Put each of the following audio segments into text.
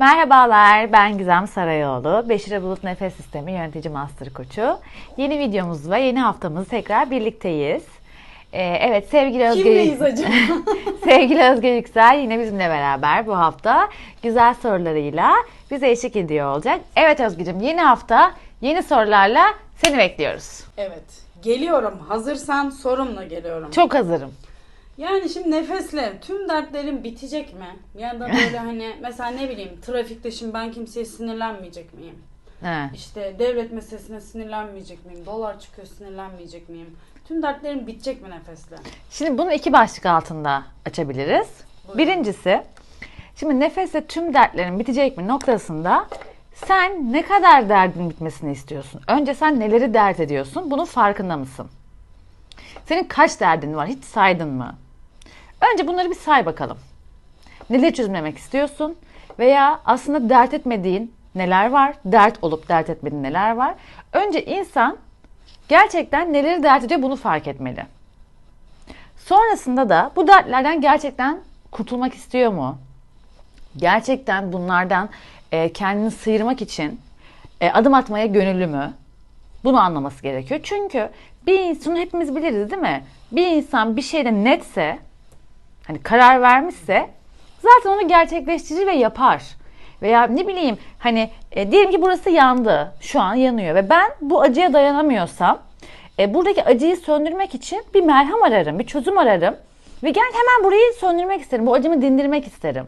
Merhabalar, ben Gizem Sarayoğlu. Beşire Bulut Nefes Sistemi Yönetici Master Koçu. Yeni videomuzla yeni haftamızı tekrar birlikteyiz. Ee, evet sevgili Özge, Kimleyiz sevgili Özge Yüksel yine bizimle beraber bu hafta güzel sorularıyla bize eşlik ediyor olacak. Evet Özgeciğim yeni hafta yeni sorularla seni bekliyoruz. evet. Geliyorum. Hazırsan sorumla geliyorum. Çok hazırım. Yani şimdi nefesle tüm dertlerim bitecek mi? Ya da böyle hani mesela ne bileyim trafikte şimdi ben kimseye sinirlenmeyecek miyim? He. İşte devlet meselesine sinirlenmeyecek miyim? Dolar çıkıyor sinirlenmeyecek miyim? Tüm dertlerim bitecek mi nefesle? Şimdi bunu iki başlık altında açabiliriz. Buyurun. Birincisi, şimdi nefesle tüm dertlerin bitecek mi noktasında sen ne kadar derdin bitmesini istiyorsun? Önce sen neleri dert ediyorsun? Bunun farkında mısın? Senin kaç derdin var? Hiç saydın mı? Önce bunları bir say bakalım. Neleri çözümlemek istiyorsun? Veya aslında dert etmediğin neler var? Dert olup dert etmediğin neler var? Önce insan gerçekten neleri dert ediyor bunu fark etmeli. Sonrasında da bu dertlerden gerçekten kurtulmak istiyor mu? Gerçekten bunlardan e, kendini sıyırmak için e, adım atmaya gönüllü mü? Bunu anlaması gerekiyor. Çünkü bir insanı hepimiz biliriz değil mi? Bir insan bir şeyde netse, hani karar vermişse zaten onu gerçekleştirir ve yapar. Veya ne bileyim hani e, diyelim ki burası yandı. Şu an yanıyor ve ben bu acıya dayanamıyorsam e, buradaki acıyı söndürmek için bir merhem ararım, bir çözüm ararım. Ve gel hemen burayı söndürmek isterim. Bu acımı dindirmek isterim.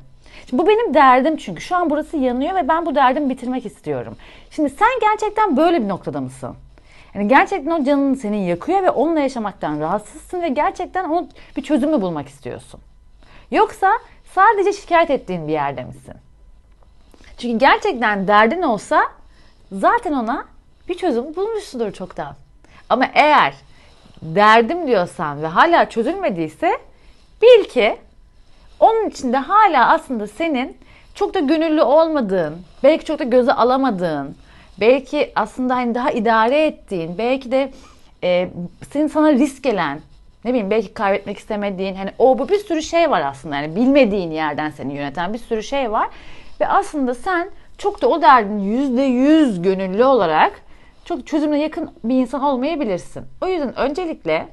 Şimdi bu benim derdim çünkü. Şu an burası yanıyor ve ben bu derdimi bitirmek istiyorum. Şimdi sen gerçekten böyle bir noktada mısın? Yani gerçekten o canını senin yakıyor ve onunla yaşamaktan rahatsızsın ve gerçekten onu bir çözüm mü bulmak istiyorsun? Yoksa sadece şikayet ettiğin bir yerde misin? Çünkü gerçekten derdin olsa zaten ona bir çözüm bulmuşsundur çoktan. Ama eğer derdim diyorsan ve hala çözülmediyse bil ki onun içinde hala aslında senin çok da gönüllü olmadığın, belki çok da göze alamadığın, belki aslında hani daha idare ettiğin, belki de e, senin sana risk gelen, ne bileyim belki kaybetmek istemediğin, hani o bu bir sürü şey var aslında. Yani bilmediğin yerden seni yöneten bir sürü şey var. Ve aslında sen çok da o derdin yüzde yüz gönüllü olarak çok çözümle yakın bir insan olmayabilirsin. O yüzden öncelikle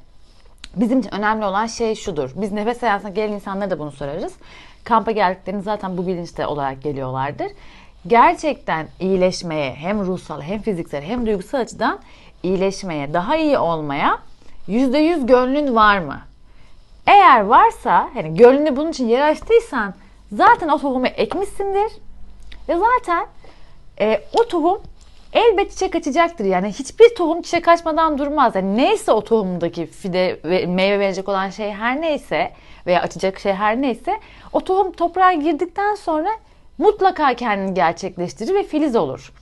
bizim için önemli olan şey şudur. Biz nefes hayatına gelen insanlara da bunu sorarız. Kampa geldiklerinde zaten bu bilinçte olarak geliyorlardır. Gerçekten iyileşmeye hem ruhsal hem fiziksel hem duygusal açıdan iyileşmeye, daha iyi olmaya %100 gönlün var mı? Eğer varsa, hani gönlünü bunun için yer açtıysan zaten o tohumu ekmişsindir. Ve zaten e, o tohum elbet çiçek açacaktır. Yani hiçbir tohum çiçek açmadan durmaz. Yani neyse o tohumdaki fide ve meyve verecek olan şey her neyse veya açacak şey her neyse o tohum toprağa girdikten sonra mutlaka kendini gerçekleştirir ve filiz olur.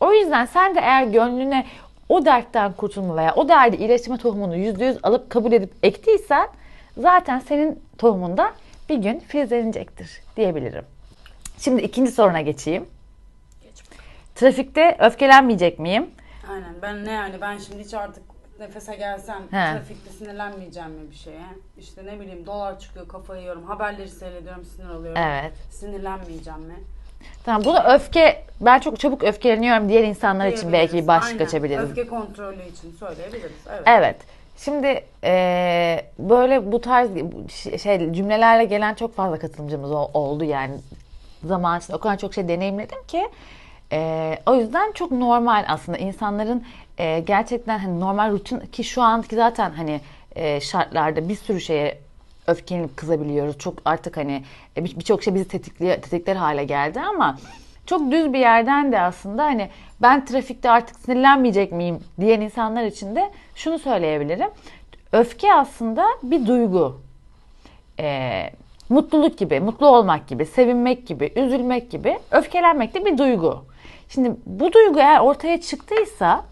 O yüzden sen de eğer gönlüne o dertten kurtulma veya o derdi iyileştirme tohumunu %100 alıp kabul edip ektiysen zaten senin tohumunda bir gün filizlenecektir diyebilirim. Şimdi ikinci soruna geçeyim. Trafikte öfkelenmeyecek miyim? Aynen ben ne yani ben şimdi hiç artık nefese gelsem He. trafikte sinirlenmeyeceğim mi bir şeye? İşte ne bileyim dolar çıkıyor kafayı yiyorum haberleri seyrediyorum sinir oluyorum. Evet. Sinirlenmeyeceğim mi? Tamam bu da öfke, ben çok çabuk öfkeleniyorum diğer insanlar için belki bir başlık Aynen. açabiliriz. Öfke kontrolü için söyleyebiliriz. Evet. Evet. Şimdi eee, böyle bu tarz şey cümlelerle gelen çok fazla katılımcımız ol- oldu yani zaman içinde o kadar çok şey deneyimledim ki eee, o yüzden çok normal aslında insanların eee, gerçekten hani normal rutin ki şu anki zaten hani eee, şartlarda bir sürü şeye öfkelenip kızabiliyoruz. Çok artık hani e, bir- birçok şey bizi tetikli, tetikler hale geldi ama çok düz bir yerden de aslında hani ben trafikte artık sinirlenmeyecek miyim diyen insanlar için de şunu söyleyebilirim. Öfke aslında bir duygu. Ee, mutluluk gibi, mutlu olmak gibi, sevinmek gibi, üzülmek gibi, öfkelenmek de bir duygu. Şimdi bu duygu eğer ortaya çıktıysa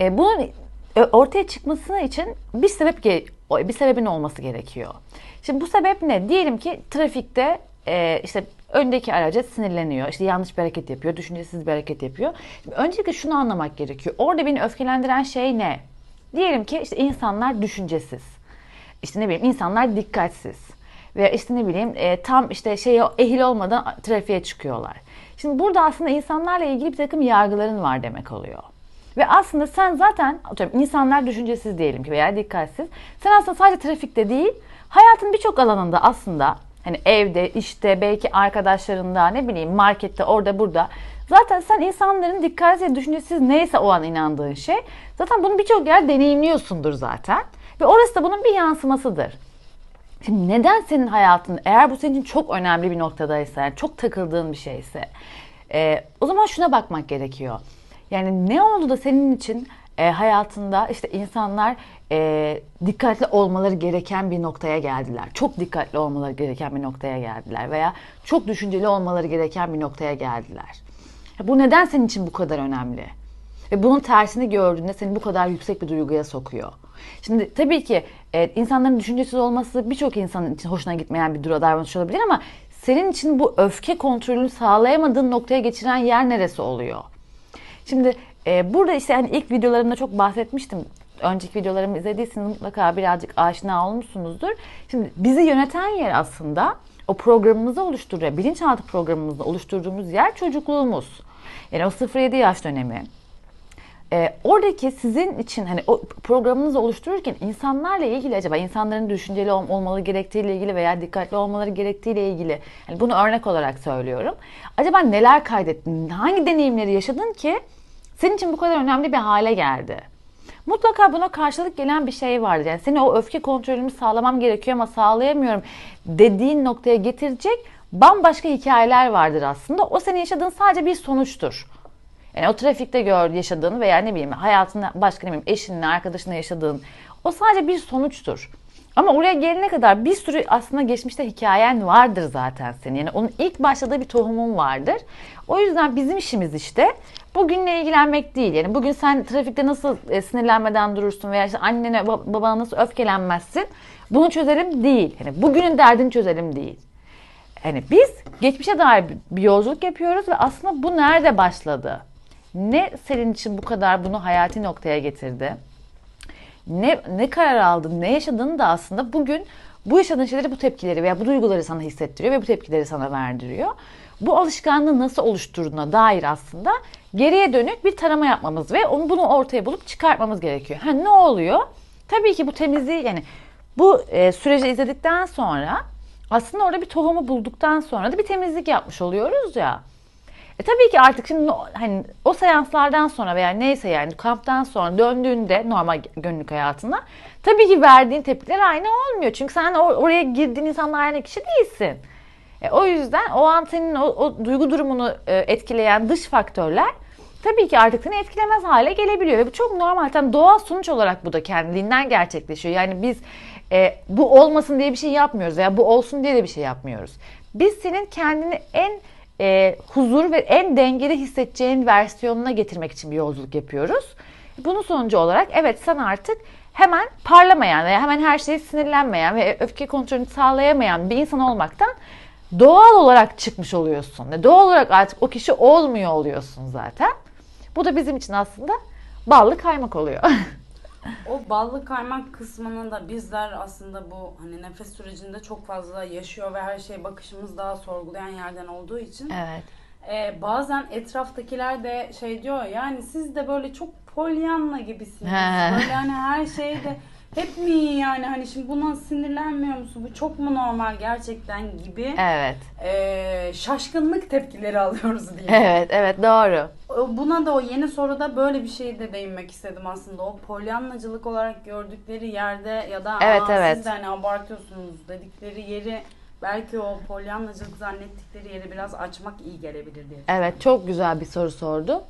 e, bunun e, ortaya çıkması için bir sebep bir sebebin olması gerekiyor. Şimdi bu sebep ne? Diyelim ki trafikte e, işte öndeki araca sinirleniyor. işte yanlış bir hareket yapıyor, düşüncesiz bir hareket yapıyor. Şimdi öncelikle şunu anlamak gerekiyor. Orada beni öfkelendiren şey ne? Diyelim ki işte insanlar düşüncesiz. İşte ne bileyim insanlar dikkatsiz. Veya işte ne bileyim e, tam işte şeye ehil olmadan trafiğe çıkıyorlar. Şimdi burada aslında insanlarla ilgili bir takım yargıların var demek oluyor. Ve aslında sen zaten atıyorum insanlar düşüncesiz diyelim ki veya dikkatsiz. Sen aslında sadece trafikte değil hayatın birçok alanında aslında hani evde, işte belki arkadaşlarında ne bileyim markette orada burada. Zaten sen insanların dikkatsiz, düşüncesiz neyse o an inandığın şey. Zaten bunu birçok yer deneyimliyorsundur zaten. Ve orası da bunun bir yansımasıdır. Şimdi neden senin hayatın eğer bu senin için çok önemli bir noktadaysa, yani çok takıldığın bir şeyse e, o zaman şuna bakmak gerekiyor. Yani ne oldu da senin için e, hayatında işte insanlar e, dikkatli olmaları gereken bir noktaya geldiler. Çok dikkatli olmaları gereken bir noktaya geldiler veya çok düşünceli olmaları gereken bir noktaya geldiler. Bu neden senin için bu kadar önemli? Ve bunun tersini gördüğünde seni bu kadar yüksek bir duyguya sokuyor. Şimdi tabii ki e, insanların düşüncesiz olması birçok insanın için hoşuna gitmeyen bir davranış olabilir ama senin için bu öfke kontrolünü sağlayamadığın noktaya geçiren yer neresi oluyor? Şimdi e, burada işte hani ilk videolarımda çok bahsetmiştim. Önceki videolarımı izlediyseniz mutlaka birazcık aşina olmuşsunuzdur. Şimdi bizi yöneten yer aslında o programımızı oluşturuyor. Bilinçaltı programımızda oluşturduğumuz yer çocukluğumuz. Yani o 0-7 yaş dönemi. E, oradaki sizin için hani o programınızı oluştururken insanlarla ilgili acaba insanların düşünceli ol- olmaları gerektiğiyle ilgili veya dikkatli olmaları gerektiğiyle ilgili hani bunu örnek olarak söylüyorum. Acaba neler kaydettin? Hangi deneyimleri yaşadın ki senin için bu kadar önemli bir hale geldi? Mutlaka buna karşılık gelen bir şey vardır. Yani seni o öfke kontrolümü sağlamam gerekiyor ama sağlayamıyorum dediğin noktaya getirecek bambaşka hikayeler vardır aslında. O senin yaşadığın sadece bir sonuçtur. Yani o trafikte gör yaşadığın veya ne bileyim hayatında başka ne bileyim eşinle, arkadaşınla yaşadığın o sadece bir sonuçtur. Ama oraya gelene kadar bir sürü aslında geçmişte hikayen vardır zaten senin. Yani onun ilk başladığı bir tohumun vardır. O yüzden bizim işimiz işte bugünle ilgilenmek değil. Yani bugün sen trafikte nasıl e, sinirlenmeden durursun veya işte annene bab- babana nasıl öfkelenmezsin. Bunu çözelim değil. Yani bugünün derdini çözelim değil. Yani biz geçmişe dair bir yolculuk yapıyoruz ve aslında bu nerede başladı? Ne senin için bu kadar bunu hayati noktaya getirdi? Ne, ne karar aldın, ne yaşadığını da aslında bugün bu yaşadığın şeyleri, bu tepkileri veya bu duyguları sana hissettiriyor ve bu tepkileri sana verdiriyor. Bu alışkanlığı nasıl oluşturduğuna dair aslında geriye dönük bir tarama yapmamız ve onu bunu ortaya bulup çıkartmamız gerekiyor. Ha ne oluyor? Tabii ki bu temizliği yani bu e, süreci izledikten sonra aslında orada bir tohumu bulduktan sonra da bir temizlik yapmış oluyoruz ya. E tabii ki artık şimdi hani o seanslardan sonra veya neyse yani kamptan sonra döndüğünde normal günlük hayatına tabii ki verdiğin tepkiler aynı olmuyor. Çünkü sen or- oraya girdiğin insanlar aynı kişi değilsin. E, o yüzden o an senin o, o duygu durumunu e, etkileyen dış faktörler tabii ki artık seni etkilemez hale gelebiliyor. Ve bu çok normal. Yani doğal sonuç olarak bu da kendiliğinden gerçekleşiyor. Yani biz e, bu olmasın diye bir şey yapmıyoruz veya bu olsun diye de bir şey yapmıyoruz. Biz senin kendini en e, huzur ve en dengeli hissedeceğin versiyonuna getirmek için bir yolculuk yapıyoruz. Bunun sonucu olarak evet sen artık hemen parlamayan veya hemen her şeye sinirlenmeyen ve öfke kontrolünü sağlayamayan bir insan olmaktan doğal olarak çıkmış oluyorsun. Doğal olarak artık o kişi olmuyor oluyorsun zaten. Bu da bizim için aslında ballı kaymak oluyor. O ballı kaymak kısmını da bizler aslında bu hani nefes sürecinde çok fazla yaşıyor ve her şey bakışımız daha sorgulayan yerden olduğu için evet. e, bazen etraftakiler de şey diyor yani siz de böyle çok polyanla gibisiniz. He. böyle hani her şeyde hep mi iyi yani hani şimdi buna sinirlenmiyor musun? Bu çok mu normal gerçekten gibi Evet. e, şaşkınlık tepkileri alıyoruz diye. Evet, evet doğru. Buna da o yeni soruda böyle bir şey de değinmek istedim aslında. O polyanlacılık olarak gördükleri yerde ya da Evet, Aa, evet. siz de hani abartıyorsunuz dedikleri yeri belki o polyanlacılık zannettikleri yeri biraz açmak iyi gelebilir diye. Evet, çok güzel bir soru sordun.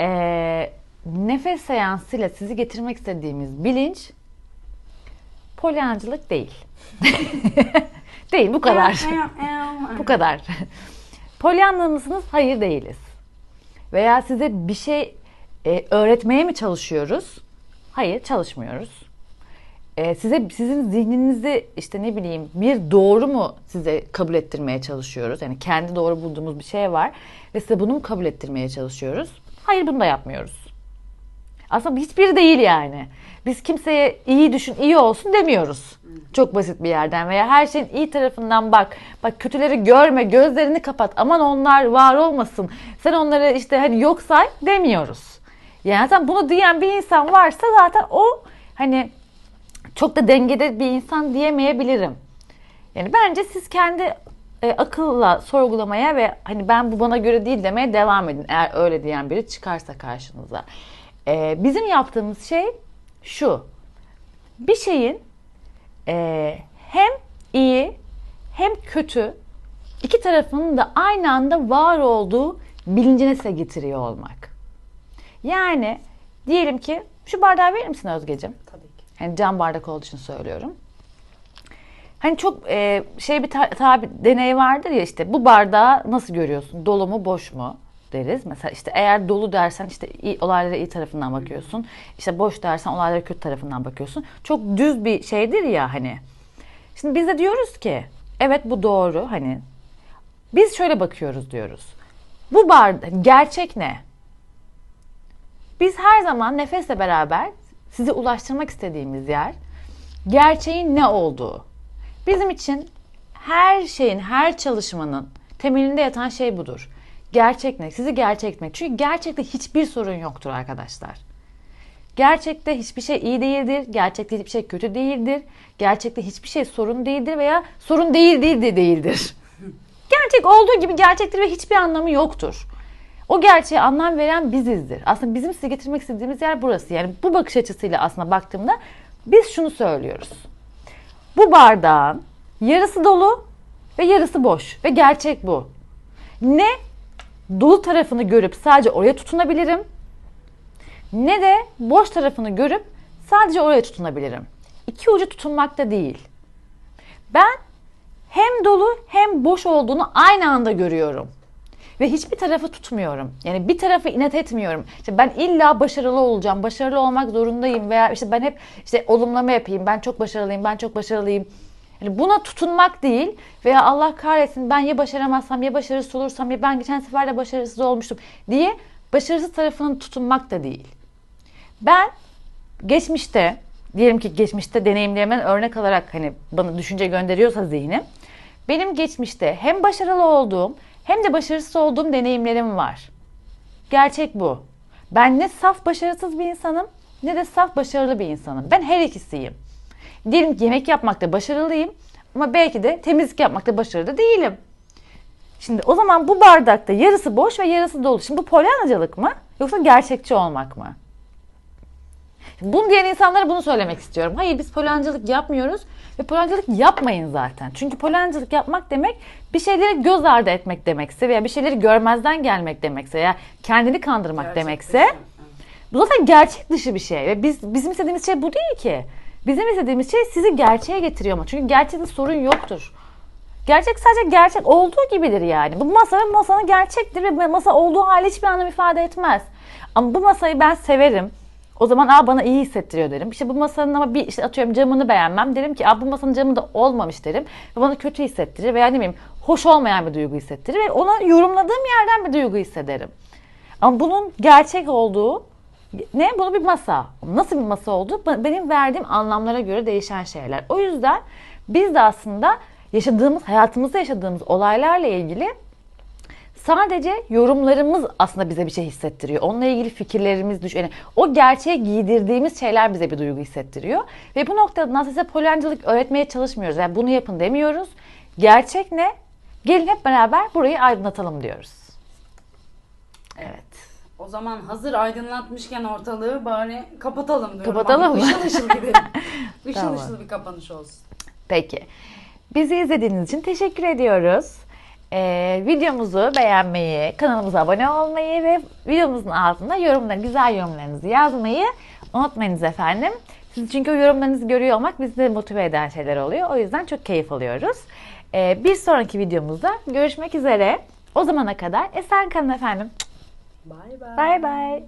Ee, nefes seansıyla sizi getirmek istediğimiz bilinç polyancılık değil. değil, bu kadar. bu kadar. Polyanlı mısınız? Hayır değiliz. Veya size bir şey e, öğretmeye mi çalışıyoruz? Hayır, çalışmıyoruz. E, size sizin zihninizi işte ne bileyim bir doğru mu size kabul ettirmeye çalışıyoruz? Yani kendi doğru bulduğumuz bir şey var ve size bunu mu kabul ettirmeye çalışıyoruz? Hayır, bunu da yapmıyoruz. Aslında hiçbiri değil yani. Biz kimseye iyi düşün, iyi olsun demiyoruz. Çok basit bir yerden veya her şeyin iyi tarafından bak. Bak kötüleri görme, gözlerini kapat. Aman onlar var olmasın. Sen onları işte hani yok say demiyoruz. Yani zaten bunu diyen bir insan varsa zaten o hani çok da dengede bir insan diyemeyebilirim. Yani bence siz kendi e, akılla sorgulamaya ve hani ben bu bana göre değil demeye devam edin. Eğer öyle diyen biri çıkarsa karşınıza. E, bizim yaptığımız şey şu. Bir şeyin e, hem iyi hem kötü iki tarafının da aynı anda var olduğu bilincine size getiriyor olmak. Yani diyelim ki şu bardağı verir misin Özgeciğim? Tabii ki. Hani cam bardak olduğu için söylüyorum. Hani çok e, şey bir ta- tabi deney vardır ya işte bu bardağı nasıl görüyorsun? Dolu mu boş mu deriz. Mesela işte eğer dolu dersen işte iyi, olaylara iyi tarafından bakıyorsun. İşte boş dersen olaylara kötü tarafından bakıyorsun. Çok düz bir şeydir ya hani. Şimdi biz de diyoruz ki evet bu doğru hani. Biz şöyle bakıyoruz diyoruz. Bu bardak gerçek ne? Biz her zaman nefesle beraber size ulaştırmak istediğimiz yer gerçeğin ne olduğu. Bizim için her şeyin, her çalışmanın temelinde yatan şey budur. Gerçek ne? Sizi gerçek etmek. Çünkü gerçekte hiçbir sorun yoktur arkadaşlar. Gerçekte hiçbir şey iyi değildir. Gerçekte hiçbir şey kötü değildir. Gerçekte hiçbir şey sorun değildir veya sorun değil değil de değildir. Gerçek olduğu gibi gerçektir ve hiçbir anlamı yoktur. O gerçeğe anlam veren bizizdir. Aslında bizim size getirmek istediğimiz yer burası. Yani bu bakış açısıyla aslında baktığımda biz şunu söylüyoruz. Bu bardağın yarısı dolu ve yarısı boş ve gerçek bu. Ne dolu tarafını görüp sadece oraya tutunabilirim ne de boş tarafını görüp sadece oraya tutunabilirim. İki ucu tutunmakta değil. Ben hem dolu hem boş olduğunu aynı anda görüyorum. Ve hiçbir tarafı tutmuyorum. Yani bir tarafı inat etmiyorum. İşte ben illa başarılı olacağım, başarılı olmak zorundayım veya işte ben hep işte olumlama yapayım, ben çok başarılıyım, ben çok başarılıyım. Yani buna tutunmak değil veya Allah kahretsin ben ya başaramazsam ya başarısız olursam ya ben geçen sefer de başarısız olmuştum diye başarısız tarafının tutunmak da değil. Ben geçmişte diyelim ki geçmişte deneyimlerimden örnek alarak hani bana düşünce gönderiyorsa zihnim benim geçmişte hem başarılı olduğum hem de başarısız olduğum deneyimlerim var. Gerçek bu. Ben ne saf başarısız bir insanım ne de saf başarılı bir insanım. Ben her ikisiyim. Diyelim ki yemek yapmakta başarılıyım ama belki de temizlik yapmakta başarılı değilim. Şimdi o zaman bu bardakta yarısı boş ve yarısı dolu. Şimdi bu polyanacılık mı yoksa gerçekçi olmak mı? Bunu diyen insanlara bunu söylemek istiyorum. Hayır biz polancılık yapmıyoruz ve polancılık yapmayın zaten. Çünkü polancılık yapmak demek bir şeyleri göz ardı etmek demekse veya bir şeyleri görmezden gelmek demekse veya kendini kandırmak Gerçek demekse bu zaten gerçek dışı bir şey ve biz bizim istediğimiz şey bu değil ki. Bizim istediğimiz şey sizi gerçeğe getiriyor ama çünkü gerçekte sorun yoktur. Gerçek sadece gerçek olduğu gibidir yani. Bu masa ve masanın gerçektir ve masa olduğu hali hiçbir anlam ifade etmez. Ama bu masayı ben severim. O zaman aa bana iyi hissettiriyor derim. İşte bu masanın ama bir işte atıyorum camını beğenmem. Derim ki aa bu masanın camı da olmamış derim. Ve bana kötü hissettirir veya ne bileyim hoş olmayan bir duygu hissettirir. Ve ona yorumladığım yerden bir duygu hissederim. Ama bunun gerçek olduğu ne? Bunu bir masa. Nasıl bir masa oldu? Benim verdiğim anlamlara göre değişen şeyler. O yüzden biz de aslında yaşadığımız, hayatımızda yaşadığımız olaylarla ilgili sadece yorumlarımız aslında bize bir şey hissettiriyor. Onunla ilgili fikirlerimiz düş yani o gerçeğe giydirdiğimiz şeyler bize bir duygu hissettiriyor. Ve bu noktada aslında size polyancılık öğretmeye çalışmıyoruz. Yani bunu yapın demiyoruz. Gerçek ne? Gelin hep beraber burayı aydınlatalım diyoruz. Evet. O zaman hazır aydınlatmışken ortalığı bari kapatalım diyorum. Kapatalım mı? Işıl ışıl gidelim. Işıl Tamam. ışıl bir kapanış olsun. Peki. Bizi izlediğiniz için teşekkür ediyoruz. Ee, videomuzu beğenmeyi, kanalımıza abone olmayı ve videomuzun altında yorumlar, güzel yorumlarınızı yazmayı unutmayınız efendim. Siz çünkü o yorumlarınızı görüyor olmak bizi de motive eden şeyler oluyor. O yüzden çok keyif alıyoruz. Ee, bir sonraki videomuzda görüşmek üzere. O zamana kadar esen kalın efendim. Bye bye. Bye bye.